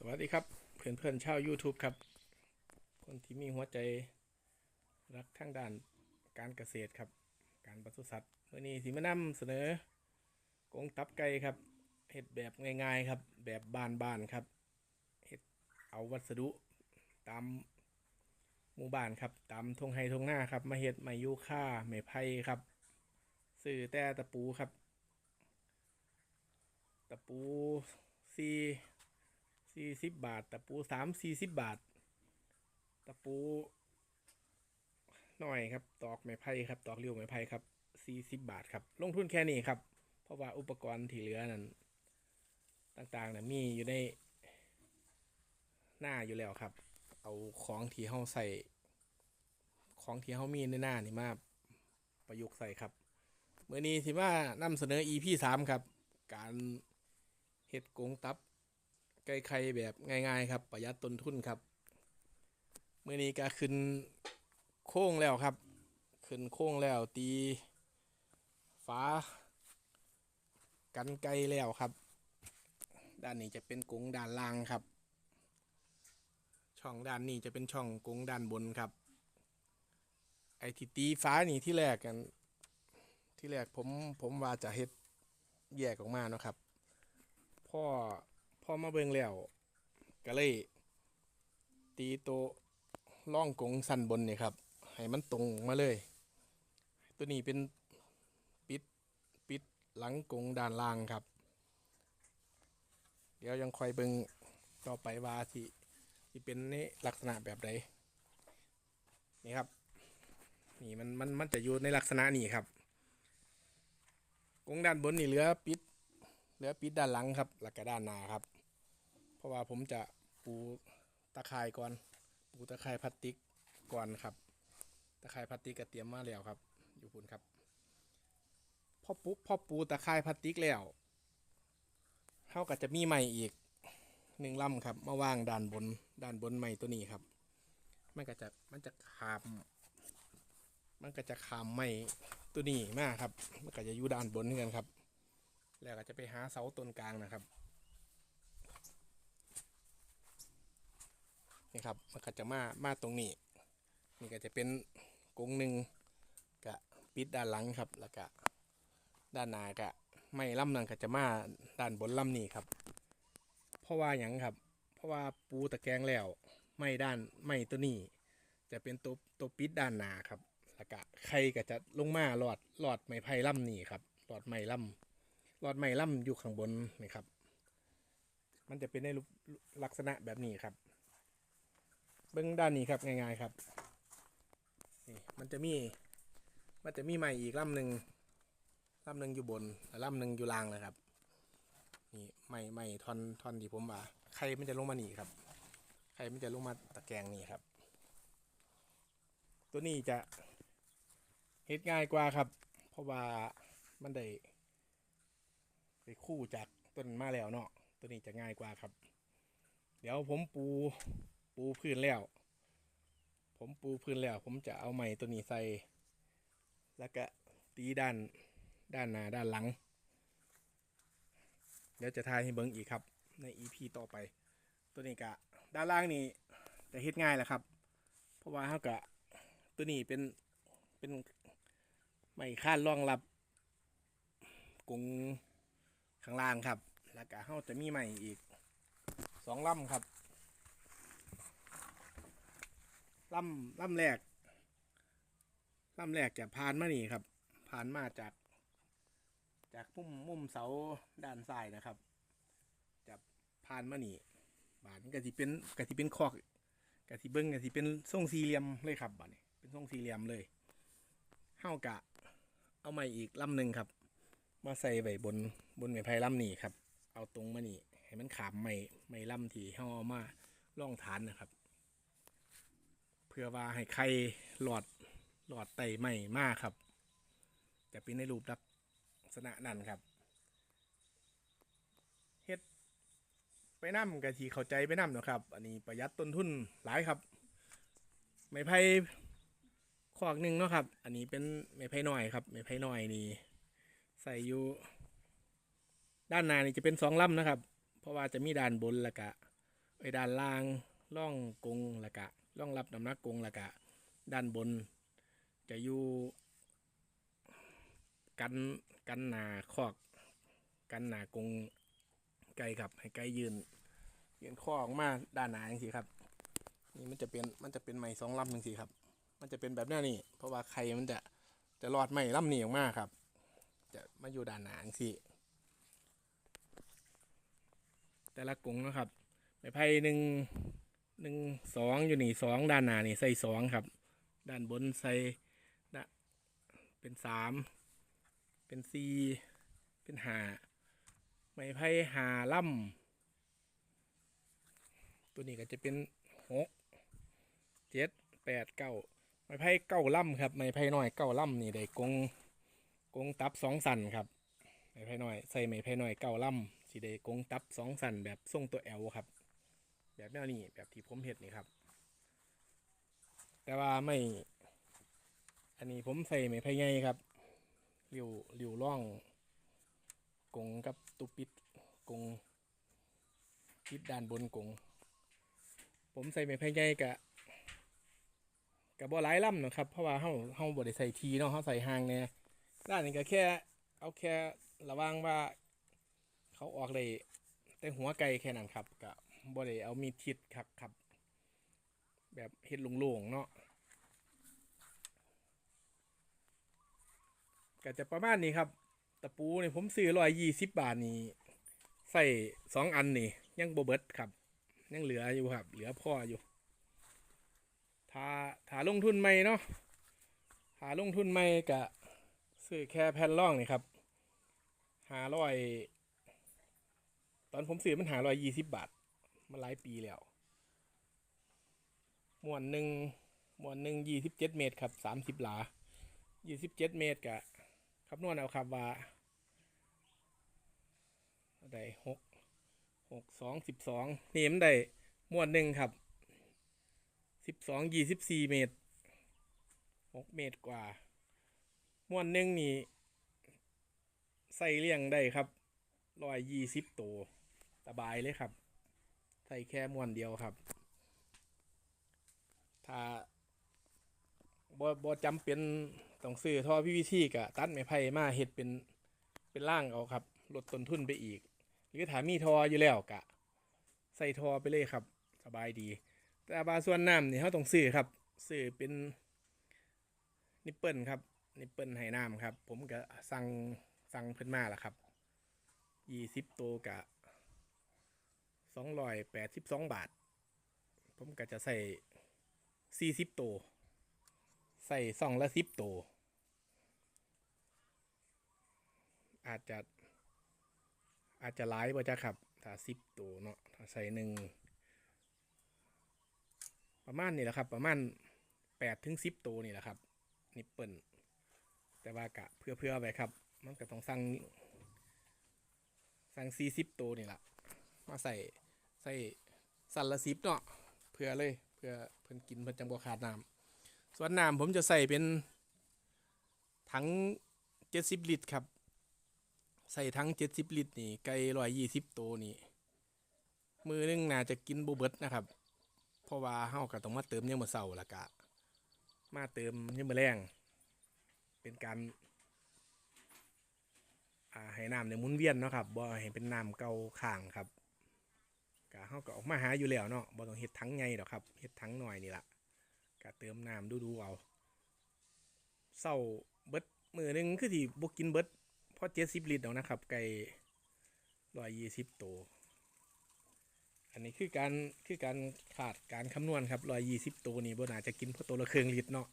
สวัสดีครับ เพื่อนเพื่อนชาว YouTube ครับ คนที่มีหัวใจรักทางด้านการเกษตรครับ การปศุสัตว์วันนี้ที่มานำเสนอกงตับไก่ครับเห็ดแบบง่ายๆครับ แบบบานๆครับเห็ดเอาวัสดุตามหมู่บ้านครับตามทงไฮทงหน้าครับมาเห็ดไมยูค่าไม้ไผ่ครับซื้อแต่ตะปูครับ ตะปูซี สี่สิบบาท ตะปูสามสี่สิบบาท ตะปูหน่อยครับ ตอกไม้ไผ่ครับ ตอกเรียวไม้ไผ่ครับสี่สิบบาทครับ ลงทุนแค่นี้ครับ เพราะว่าอุปกรณ์ที่เหลือนั้นต่างๆนะมีอยู่ในหน้าอยู่แล้วครับ เอาของที่เฮาใส่ ของที่เฮามีในหน้านี่มาประยุกต์ใส่ครับเมื่อนี้ที่ว่านำเสนอ EP สามครับ การเฮ็ดกงตับ ไก่ไข่แบบง่ายๆครับ ประหยัดต้นทุนครับเมื่อนี้ก็ขึ้นโค้งแล้วครับ ขึ้นโค้งแล้วตีฟ้า กันไกลแล้วครับ ด้านนี้จะเป็นกรงด้านล่างครับ ช่องด้านนี้จะเป็นช่องกรงด้านบนครับ ไอที่ตีฟ้านี่ที่แรกกัน ที่แรกผมผมว่าจะเฮ็ดแยกออกมาเนาะครับพ่อ อมาเบิ่งแล้วก็เลย ตีโตะล่องกงสันบนนี่ครับ ให้มันตรงมาเลย ตัวนี้เป็นปิดปิดหลังกงด้านล่างครับ เดี๋ยวยังคอยเบิ่งต่อไปว่าที่ที่เป็นในลักษณะแบบใดนี่ครับ นี่มันมันมันจะอยู่ในลักษณะนี้ครับกงด้านบนนี่เหลือปิดเหลือปิดด้านหลังครับแล้วก็ด้านหน้าครับ เพราะว่าผมจะปูตะข่ายก่อน ปูตะข่ายพลาสติกก่อนครับ ตะข่ายพลาสติกก็เตรียมมาแล้วครับ อยู่พุ่นครับพอปุ๊บพอปูตะข่ายพลาสติกแล้วเท่ากับจะมีใหม่อีกหนึ่งลำครับมาวางด้านบนด้านบนใหม่ตัวนี้ครับ มันก็จะมันจะขาม มันก็จะขามใหม่ตัวนี้มากครับ มันก็จะอยู่ด้านบนเหมือนกันครับ แล้วก็จะไปหาเสาต้นกลางนะครับ นี่ครับมันก็จะมามาตรงนี้ นี่ก็จะเป็นกงหนึ่งกะปิดด้านหลังครับแล้วก็ด้านหน้ากะไม่ล่ำนั่นก็จะมาด้านบนล่ำนี่ครับ เพราะว่าอย่างครับ เพราะว่าปูตะแกรงแล้ว ไม่ด้านไม่ตัวนี้ จะเป็นตัวตัวปิดด้านหน้าครับแล้วก็ไข่ก็จะลงมาหลอดหลอดไม้ไผ่ล่ำนี่ครับหลอดไม้ล่ำหลอดไม้ล่ำอยู่ข้างบนนี่ครับ มันจะเป็นในลักษณะแบบนี้ครับ เบื้องด้านนี้ครับง่ายๆครับนี่มันจะมีมันจะมีไม้อีกลำหนึ่งลำหนึ่งอยู่บนลำหนึ่งอยู่ล่างนะครับนี่ไม้ไม้ท่อนท่อนที่ผมว่าใครมันจะลงมานี่ครับใครมันจะลงมาตะแกรงนี่ครับ ตัวนี้จะเฮ็ดง่ายกว่าครับ เพราะว่ามันได้ไปคู่จากต้นมาแล้วเนาะตัวนี้จะง่ายกว่าครับ เดี๋ยวผมปู ปูพื้นแล้ว ผมปูพื้นแล้ว ผมจะเอาไม้ตัวนี้ใส่ แล้วก็ตีด้านด้านหน้าด้านหลัง เดี๋ยวจะทายให้เบิ้งอีกครับ ใน EP ต่อไป ตัวนี้กะด้านล่างนี่จะเฮ็ดง่ายแหละครับ เพราะว่าเขากะตัวนี้เป็นเป็นไม้คานรองรับกรงข้างล่างครับ แล้วก็เฮาจะมีใหม่อีกสองลำครับ ลำลำแรกล่ำแรกจะผ่านมานี่ครับ ผ่านมาจาก จากมุมมุมเสาด้านซ้ายนะครับ จะผ่านมานี่บานี้ก็สิเป็นก็สิเป็นคอกก็สิเบิ้งก็สิเป็นทรงสี่เหลี่ยมเลยครับบาดนี้เป็นทรงสี่เหลี่ยมเลยเฮากะ เอาใหม่อีกลำหนึ่งครับ มาใส่ไว้บนบนไม้ไผ่ลำนี่ครับ เอาตรงมานี่ให้มันขามไม้ไม้ลำที่ห่อามาล่องฐานนะครับ พื่อว่าให้ไข่หลอดหลอดไตไม้มากครับ จะเป็นในรูปลักษณะนั้นครับเฮ็ดไปน้ำกะทีเข้าใจไปน้ำเนาะครับ อันนี้ประหยัดต้นทุนหลายครับ ไม้ไผ่ขอกหนึ่งเนาะครับ อันนี้เป็นไม้ไผ่น้อยครับ ไม้ไผ่น้อยนี่ใส่อยู่ด้านหน้านี่จะเป็นสองลำนะครับ เพราะว่าจะมีด้านบนล้วก็ไว้ด้านล่างร่องกงล้วก็ ร่องรับน้ำหนักกรงแล้วก็ด้านบน จะอยู่กันกันหนาคอก กันหนากรงไก่ครับ ให้ไก่ยืนยืนข้อออกมาด้านหนาอย่างสิครับ นี่มันจะเป็นมันจะเป็นไม้สองลำอย่างสิครับ มันจะเป็นแบบนี้นี่เพราะว่าไข่มันจะจะรอดไม้ลำนี้ออกมาครับ จะมาอยู่ด้านหนาอย่างสิแต่ละกรงนะครับไม้ไผ่หนึ่ง หนึ่งสองอยู่นี่สองด้านหน้านี่ใส่สองครับ ด้านบนใส่นะเป็นสามเป็นสี่เป็นห้าไม้ไผ่หาล่ำตัวนี้ก็จะเป็นหกเจ็ดแปดเก้าไม้ไผ่เก้าล่ำครับไม้ไผ่น้อยเก้าล่ำนี่ได้กงกงตับสองสันครับไม้ไผ่น้อยใส่ไม้ไผ่น้อยเก้าล่ำสีได้กงตับสองสันแบบทรงตัวแอลครับ แบบแนวนี้แบบที่ผมเห็ดนี่ครับ แต่ว่าไม่ อันนี้ผมใส่ไม้ไผ่ใหญ่ครับเรียวเรียวร่อง กงกับตุปิดกงปิดด้านบนกง ผมใส่ไม้ไผ่ใหญ่กะกะบ่หลายล่ำนะครับ เพราะว่าเฮาเฮาบ่ได้ใส่ทีเนาะเฮาใส่หางเนี่ยด้านนี้ก็แค่ เอาแค่ระวังว่า เขาออกเลยแต่หัวไก่แค่นั้นครับกะ บ่ได้เอามีดทิดครับครับ แบบเฮ็ดโล่งๆเนาะก็จะประมาณนี้ครับ ตะปูนี่ผมซื้อร้อยยี่สิบบาทนี่ใส่สองอันนี่ ยังบเบิดครับ ยังเหลืออยู่ครับ เหลือพ่ออยู่ถ้าถ้าลงทุนใหม่เนาะถ้าลงทุนใหม่กะซื้อแค่แผ่นร่องนี่ครับหาร้อยตอนผมซื้อมันหาร้อยยี่สิบบาท มาหลายปีแล้วมวนหนึ่งมวนหนึ่งยี่สิบเจ็ดเมตรครับสามสิบหลายี่สิบเจ็ดเมตรกะคำนวณเอาครับว่าได้หกหกสองสิบสองนี่มันได้มวนหนึ่งครับสิบสองยี่สิบสี่เมตรหกเมตรกว่ามวนหนึ่งนี่ใส่เลี้ยงได้ครับร้อยยี่สิบตัวสบายเลยครับ ใส่แค่มวนเดียวครับ ถ้าบ่บ่จำเป็นต้องซื้อท่อพีวีซีกะตัดไม้ไผ่มาเฮ็ดเป็นเป็นร่างเอาครับ ลดต้นทุนไปอีก หรือถ้ามีทออยู่แล้วกะ ใส่ทอไปเลยครับ สบายดี แต่บาส่วนน้ำนี่เขาต้องซื้อครับซื้อเป็นนิปเปิลครับนิปเปิลให้น้ำครับ ผมก็สั่งสั่งเพิ่นมาแล้วครับยี่สิบตัวกะ สองร้อยแปดสิบสองบาท ผมก็จะใส่สี่สิบตัวใส่สองละสิบตัวอาจจะอาจจะหลายบ่จ้ะครับ ถ้าสิบตัวเนาะ ถ้าใส่หนึ่งประมาณนี้แหละครับ ประมาณแปดถึงสิบตัวนี่แหละครับ นิปเปิลแต่ว่ากะเพื่อเพื่อไปครับ มันก็ต้องสั่งสั่งสี่สิบตัวนี่แหละมาใส่ ใส่สันละสิบเนาะเพื่อเลยเพื่อเพิ่นกินเพิ่นจังบ่ขาดน้ำส่วนน้ำผมจะใส่เป็นถังเจ็ดสิบลิตรครับ ใส่ถังเจ็ดสิบลิตรนี่ไก่ร้อยยี่สิบตัวนี่มือหนึงน่าจะกินบ่เบิดนะครับ เพราะว่าเฮาก็ต้องมาเติมเนี่ยามมื้อเช้าและกะ มาเติมเนี่ยามมื้อแรงเป็นการอ่าให้น้ำเนี่ยหมุนเวียนเนาะครับบ่ให้เป็นน้ำเก่าข้างครับ ก็เฮาก็ออกมาหาอยู่แล้วเนาะบ่ต้องเฮ็ดถังใหญ่ดอกครับเฮ็ดถังหน่อยนี่ล่ะก็เติมน้ำดูๆเอาเศร้าเบิดมื้อหนึงคือสิบ่กินเบิดพอ70ลิตรดอกนะครับ ไก่120ตัวอันนี้คือการคือการขาดการคำนวณครับ120ตัวนี่บ่น่าจะกินเพราะตัวละครึ่งลิตรเนาะ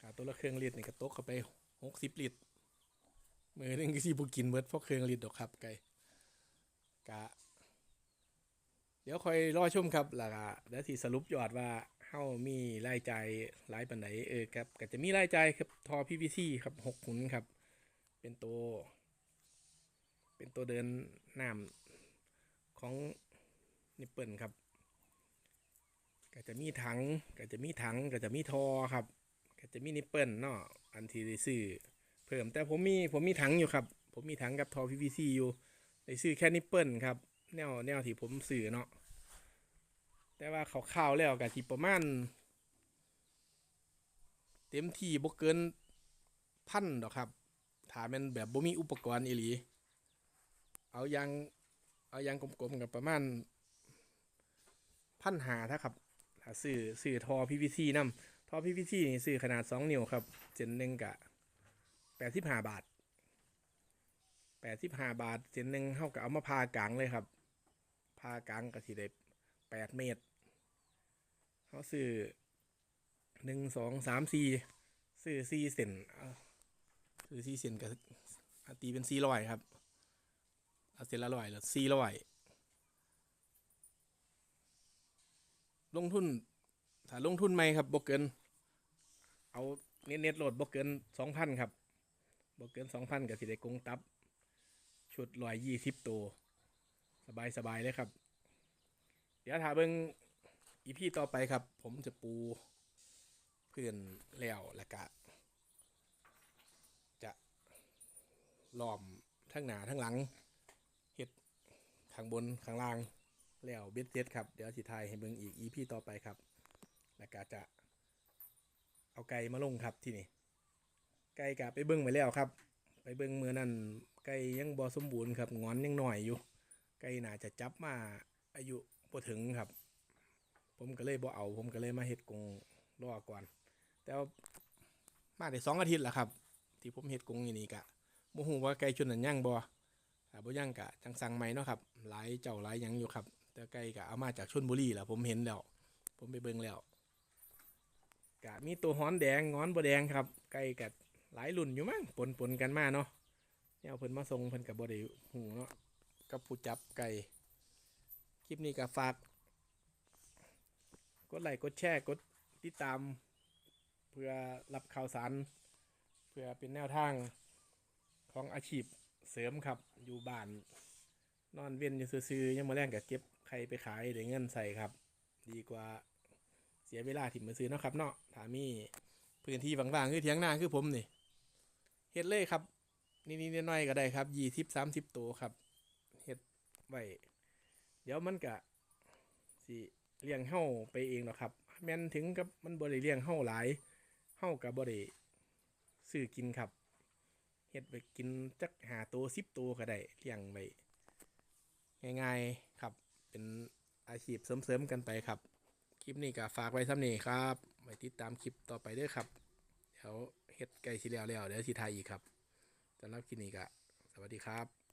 ขาตัวละครึ่งลิตรนี่ก็ตกเข้าไปหกสิบลิตรมือหนึงก็สิบุกินเบิดเพราะเครื่องลิตรดอกครับไก่ กะ เดี๋ยวคอยรอชมครับล้วก็เดี๋ยวที่สรุปยอดว่าเฮามีรายจ่ายหลายปานไหนเออครับก็จะมีรายจ่ายครับทอ PVC ครับหกหุนครับ เป็นตัว เป็นตัวเดินน้ำของนิปเปิลครับก็จะมีถังก็จะมีถังก็จะมีทอครับก็จะมีนิปเปิลเนาะอันที่ได้ซื้อเพิ่มแต่ผมมีผมมีถังอยู่ครับ ผมมีถังกับทอ PVC อยู่ ได้ซื้อแค่นิปเปิลครับ แนวแนวที่ผมสื่อเนาะแต่ว่าเขาข่าวแล้วก็ที่ประมาณ เต็มที่บ่เกินพันดอกครับถ้าแมันแบบบ่มีอุปกรณ์อีหลี เอายางเอายางกลมๆกับประมาณพันหาถ้าครับถ้าซื้อซื้อทอ PVC นำทอ PVC นี่ซื้อขนาด2นิ้วครับ เจนหนึ่งกะ85บาท 85บห้าบาทเจนหนึ่งเท่ากับเอามาพากลางเลยครับ พากลางก็สิได้8เมตรเขาซื้อหนึ่งสองสามสี่ซื้อสี่เซนซื้อสี่เซนกับตีเป็นสี่ร้อยครับเอาเซนละร้อยหรือสี่ร้อยลงทุนถ้าลงทุนไหมครับบกเกิน เอาเน็ตเน็ตโหลดบกเกินสองพันครับบกเกินสองพันกับสิได้กงตับ ชุดร้อยยี่สิบตัว สบายสบายเลยครับ เดี๋ยวถ้าเบิ้งอีพีต่อไปครับ ผมจะปูเพื่อนแล้วแล้วก็จะล้อมทั้งหน้าทั้งหลังเฮ็ดข้างบนข้างล่างแล้วเบ็ดเสร็จครับเดี๋ยวสิทายให้เบิ่งอีก EP ต่อไปครับแล้วก็จะเอาไก่มาลงครับที่นี่ไก่ก็ไปเบิ่งไปแล้วครับ ไปเบิ่งเมือนั่น ไก่ยังบ่สมบูรณ์ครับงอนยังหน่อยอยู่ ไก่น่าจะจับมาอายุบ่ถึงครับ ผมก็เลยบ่เอา ผมก็เลยมาเฮ็ดกงรอก่อน แต่ว่ามาได้สองอาทิตย์แล้วครับ ที่ผมเฮ็ดกงอยู่นี่กะบ่ฮู้ว่าไก่ชุดนั้นย่างบ่ถ้าบ่ย่างกะจังสั่งใหม่เนาะครับหลายเจ้าหลายหยังอยู่ครับ แต่ไก่กะเอามาจากชลบุรีแหละผมเห็นแล้ว ผมไปเบิ่งแล้วกะมีตัวฮ้อนแดงงอนบ่แดงครับ ไก่กะหลายรุ่นอยู่มั้งปนๆกันมาเนาะ เนี่ยเอาเพิ่นมาส่งเพิ่นก็บ่ได้ฮู้เนาะกับผู้จับไก่คลิปนี้ก็ฝาก กดไลค์กดแชร์กดติดตาม เพื่อรับข่าวสาร เพื่อเป็นแนวทางของอาชีพเสริมครับอยู่บ้าน นอนเว้นอยู่ซื่อๆยังมาแรงกับเก็บใครไปขายได้เงินใส่ครับ ดีกว่าเสียเวลาถิ่มมาซื้อเนาะครับเนาะถามีพื้นที่ว่างๆคือเถียงนาคือผมนี่เฮ็ดเลยครับ นี่ๆน้อยๆก็ได้ครับยี่สิบสามสิบตัวครับเฮ็ดไว้เดี๋ยวมันกะสิเลี้ยงเฮ้าไปเองเนาะครับ แม่นถึงกับมันบ่ได้เลี้ยงเฮ้าหลายเฮากับบ่ได้ซื้อกินครับเฮ็ดไปกินจักหาตัวสิบตัวก็ได้เลี้ยงไว้ง่ายๆครับ เป็นอาชีพเสริมๆกันไปครับ คลิปนี้ก็ฝากไว้ซ้ำนี้ครับไว้ติดตามคลิปต่อไปด้อครับเดี๋ยวเฮ็ดไก่สิแล้วแล้วเดี๋ยวสิถ่ายอีกครับ สำหรับคลินิกอะสวัสดีครับ